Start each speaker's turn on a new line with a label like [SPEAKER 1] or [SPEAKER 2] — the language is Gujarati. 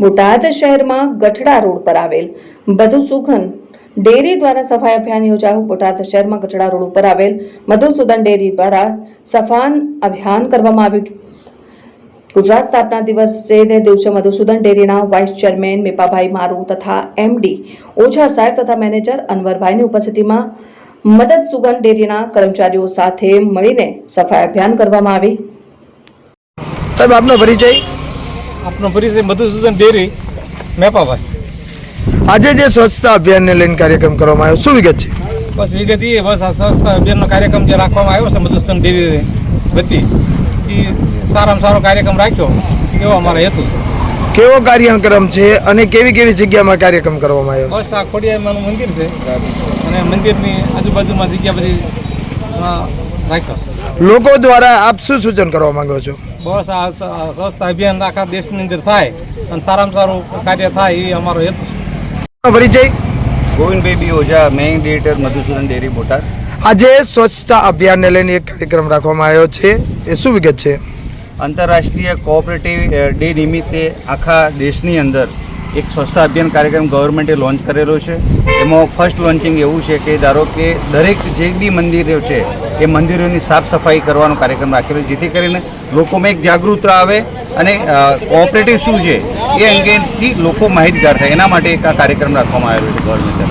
[SPEAKER 1] બોટાદ શહેરમાં ગઠડા રોડ પર આવેલ મધુસૂદન ડેરી દ્વારા સફાઈ અભિયાન યોજાયું. બોટાદ શહેરમાં ગઠડા રોડ ઉપર આવેલ મધુસૂદન ડેરી દ્વારા સફાન અભિયાન કરવામાં આવ્યું ગુજરાત સ્થાપના દિવસે દિવસે મધુસૂદન ડેરીના વાઇસ ચેરમેન મેપાભાઈ મારુ તથા એમડી ઓછા સાહેબ તથા મેનેજર અનવરભાઈની ઉપસ્થિતિમાં મદદ સુગન ડેરીના કર્મચારીઓ સાથે મળીને સફાઈ અભિયાન કરવામાં આવી.
[SPEAKER 2] સાહેબ, આપનો પરિચય?
[SPEAKER 3] આપનો પરિચય મધુસૂદન ડેરી મેપાભાઈ.
[SPEAKER 2] આજે જે સ્વચ્છતા અભિયાનને લઈને કાર્યક્રમ કરવામાં આવ્યો શું વિગત છે?
[SPEAKER 3] બસ વિગત એ બસ આ સ્વચ્છતા અભિયાનનો કાર્યક્રમ જે રાખવામાં આવ્યો છે મધુસૂદન ડેરી વતી એ સારામાં સારો કાર્યક્રમ રાખ્યો એવો અમારો હેતુ છે.
[SPEAKER 2] કેવો કાર્યક્રમ છે અને કેવી કેવી જગ્યામાં કાર્યક્રમ કરવામાં આવ્યો?
[SPEAKER 3] બસ આ ખોડિયારમાંનું મંદિર છે અને મંદિરની આજુબાજુમાં જગ્યા બધી રાખ્યો
[SPEAKER 2] લોકો દ્વારા આપ શું સૂચન કરવા માંગો છો?
[SPEAKER 3] બસ આ સ્વચ્છતા અભિયાન આખા દેશની અંદર થાય અને સારામાં સારું કાર્ય થાય એ અમારો હેતુ
[SPEAKER 2] પરિચય?
[SPEAKER 4] Govindbhai B Ojha main director Madhusudan dairy Botad.
[SPEAKER 2] આજે સ્વચ્છતા અભિયાનને લઈને એક કાર્યક્રમ રાખવામાં આવ્યો છે. એ શું વિગત છે?
[SPEAKER 4] આંતરરાષ્ટ્રીય કોઓપરેટિવ ડે નિમિત્તે આખા દેશની અંદર એક સ્વચ્છતા અભિયાન કાર્યક્રમ ગવર્મેન્ટે લોન્ચ કરેલો છે. એમાં ફર્સ્ટ લોન્ચિંગ એવું છે કે ધારો કે દરેક જે બી મંદિરો છે એ મંદિરોની સાફ સફાઈ કરવાનો કાર્યક્રમ રાખેલો જેથી કરીને લોકોમાં એક જાગૃતતા આવે અને કોઓપરેટિવ શું છે એ અંગેથી લોકો માહિતગાર થાય. એના માટે એક આ કાર્યક્રમ રાખવામાં આવેલો છે ગવર્મેન્ટ.